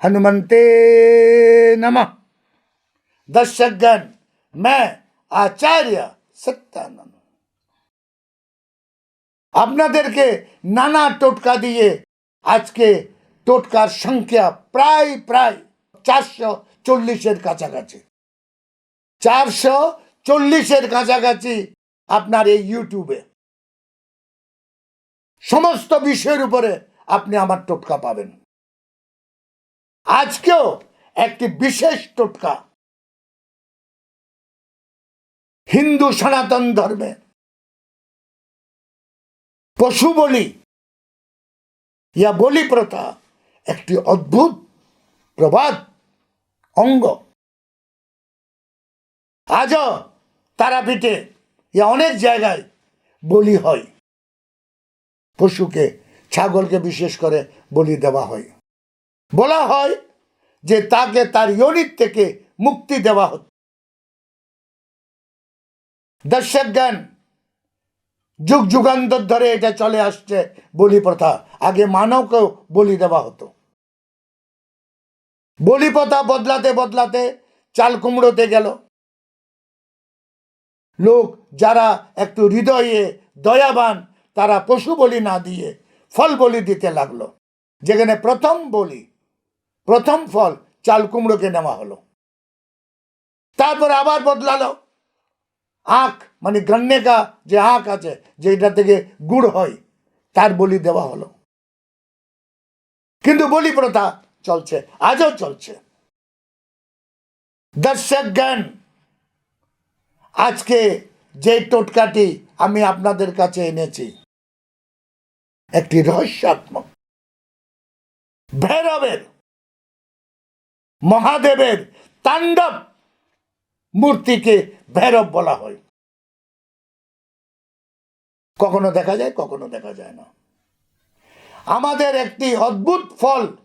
हनुमंते नमः दर्शकगण मैं आचार्य सत्यानंद আপনাদেরকে নানা টোটকা দিয়ে আজকে টোটকার সংখ্যা প্রায় প্রায় চারশো চল্লিশের কাছাকাছি চারশো চল্লিশের কাছাকাছি আপনার এই ইউটিউবে সমস্ত বিষয়ের উপরে আপনি আমার টোটকা পাবেন। আজকেও একটি বিশেষ টোটকা। হিন্দু সনাতন ধর্মে পশু বলি, ইয়া বলি প্রথা একটি অদ্ভুত প্রবাদ অঙ্গ। আজও তারাপীঠে ইয়া অনেক জায়গায় বলি হয় পশুকে ছাগলকে বিশেষ করে বলি দেওয়া হয়। বলা হয় যে তাকে তার ইউনিট থেকে মুক্তি দেওয়া হতো। দর্শক জ্ঞান যুগ যুগান্তর ধরে এটা চলে আসছে বলি প্রথা। আগে মানবকেও বলি দেওয়া হতো। বলি প্রথা বদলাতে বদলাতে চাল কুমড়োতে গেল। লোক যারা একটু হৃদয়ে দয়াবান, তারা পশু বলি না দিয়ে ফল বলি দিতে লাগল। যেখানে প্রথম বলি, প্রথম ফল চাল কুমড়োকে নেওয়া হলো। তারপর আবার বদলালো। আখ মানে গন্নে কা যে আখ আছে, যেটা থেকে গুড় হয়, তার বলি দেওয়া হলো। কিন্তু বলি প্রথা চলছে, আজও চলছে। দর্শক জ্ঞান আজকে যে টোটকাটি আমি আপনাদের কাছে এনেছি একটি রহস্যাত্মক, ভৈরবের, মহাদেবের তাণ্ডব মূর্তিকে ভৈরব বলা হয়। কখনো দেখা যায়, কখনো দেখা যায় না। আমাদের একটি অদ্ভুত ফল,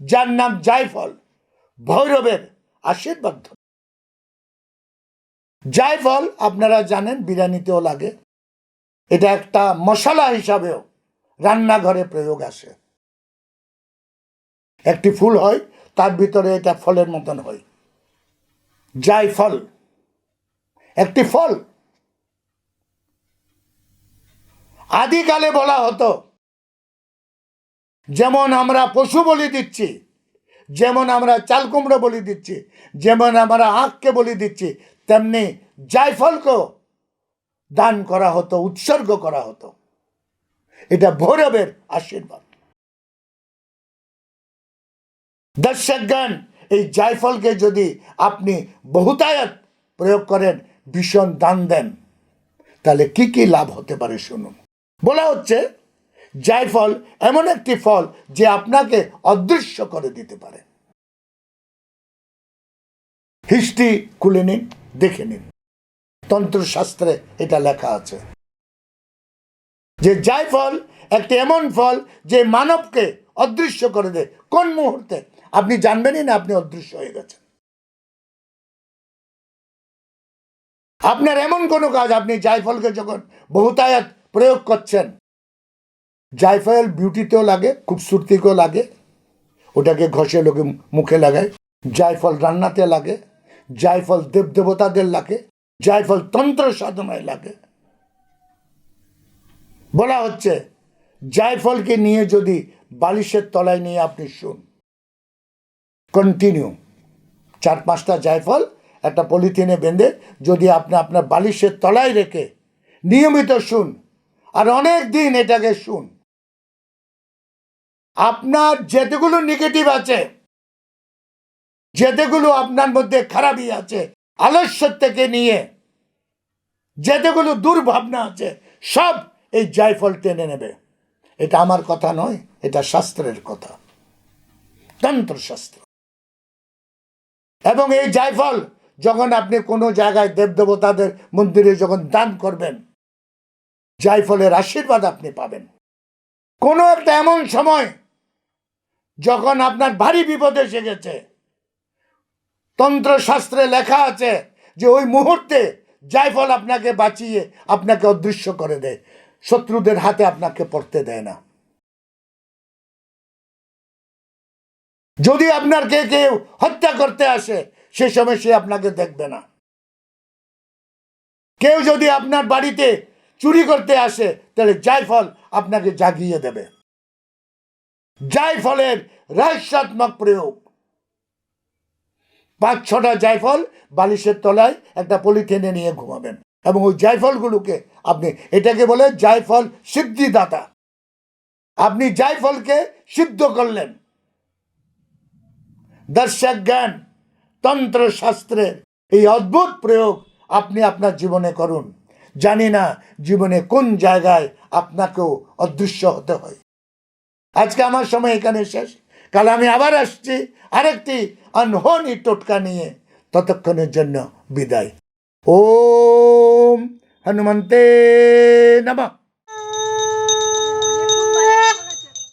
যার নাম জায়ফল, ভৈরবের আশীর্বাদ। জায়ফল, আপনারা জানেন, বিরিয়ানিতেও লাগে। এটা একটা মশলা হিসাবেও রান্নাঘরে প্রয়োগ আসে। একটি ফুল হয়, তার ভিতরে এটা ফলের মতন হয়। জায়ফল একটি ফল। আদিকালে বলা হতো, যেমন আমরা পশু বলি দিচ্ছি, যেমন আমরা চাল কুমড়ো বলি দিচ্ছি, যেমন আমরা আঁককে বলি দিচ্ছি, তেমনি জায়ফলকেও দান করা হতো, উৎসর্গ করা হতো। এটা ভৈরবের আশীর্বাদ। দর্শকগণ এই জায়ফলকে যদি আপনি বহুতায়াত প্রয়োগ করেন, ভীষণ দান দেন। তাহলে কি কি লাভ হতে পারে শুনুন। বলা হচ্ছে, জায়ফল এমন একটি ফল যে আপনাকে অদৃশ্য করে দিতে পারে। হিস্ট্রি খুলে নিন, দেখে নিন। তন্ত্রশাস্ত্রে এটা লেখা আছে। যে জায়ফল একটি এমন ফল যে মানবকে অদৃশ্য করে দেয়। কোন মুহূর্তে? আপনি জানবেনই না আপনি অদৃশ্য হয়ে গেছেন। আপনার এমন কোনো কাজ, আপনি জায়ফলকে যখন বহুতায়াত প্রয়োগ করছেন জায়ফল বিউটিতেও লাগে খুবসুরতিকেও লাগে, ওটাকে ঘষে লোকে মুখে লাগায় জায়ফল রান্নাতে লাগে জায়ফল দেব দেবতাদের লাগে জায়ফল তন্ত্র সাধনায় লাগে। বলা হচ্ছে জায়ফলকে নিয়ে যদি বালিশের তলায় নিয়ে আপনি শুন। কন্টিনিউ চার পাঁচটা জায়ফল একটা পলিথিনে বেঁধে যদি আপনি আপনার বালিশের তলায় রেখে নিয়মিত শুন, আর অনেক দিন এটাকে শুন। আপনার যেতেগুলো নেগেটিভ আছে, যেতেগুলো আপনার মধ্যে খারাপই আছে আলস্য থেকে নিয়ে যেতেগুলো দুর্ভাবনা আছে, সব এই জায়ফল টেনে নেবে। এটা আমার কথা নয়, এটা শাস্ত্রের কথা। তন্ত্রশাস্ত্র। এবং এই জায়ফল যখন আপনি কোনো জায়গায় দেবদেবতাদের মন্দিরে যখন দান করবেন, জায়ফলের আশীর্বাদ আপনি পাবেন। কোনো একটা এমন সময় যখন আপনার ভারী বিপদ এসে গেছে তন্ত্রশাস্ত্রে লেখা আছে যে ওই মুহূর্তে জায়ফল আপনাকে বাঁচিয়ে, আপনাকে অদৃশ্য করে দেয়। শত্রুদের হাতে আপনাকে পড়তে দেয় না। যদি আপনার কে কেউ হত্যা করতে আসে, সে সময় সে আপনাকে দেখবে না। কেউ যদি আপনার বাড়িতে চুরি করতে আসে, তাহলে জায়ফল আপনাকে জাগিয়ে দেবে। জায়ফলের রহস্যাত্মক প্রয়োগ। পাঁচ, ছটা জায়ফল বালিশের তলায় একটা পলিথিনে নিয়ে ঘুমাবেন। এবং ওই জায়ফলগুলোকে আপনি, এটাকে বলে জায়ফল সিদ্ধিদাতা। আপনি জায়ফলকে সিদ্ধ করলেন। দর্শক জ্ঞান, তন্ত্রশাস্ত্রের এই অদ্ভুত প্রয়োগ আপনি আপনার জীবনে করুন। জানি না জীবনে কোন জায়গায় আপনাকেও অদৃশ্য হতে হয়। আজকে আমার সময় এখানে শেষ। কাল আমি আবার আসছি। আরেকটি আনহনি টোটকা নিয়ে ততক্ষণের জন্য বিদায়। ওম হনুমন্তে নমঃ।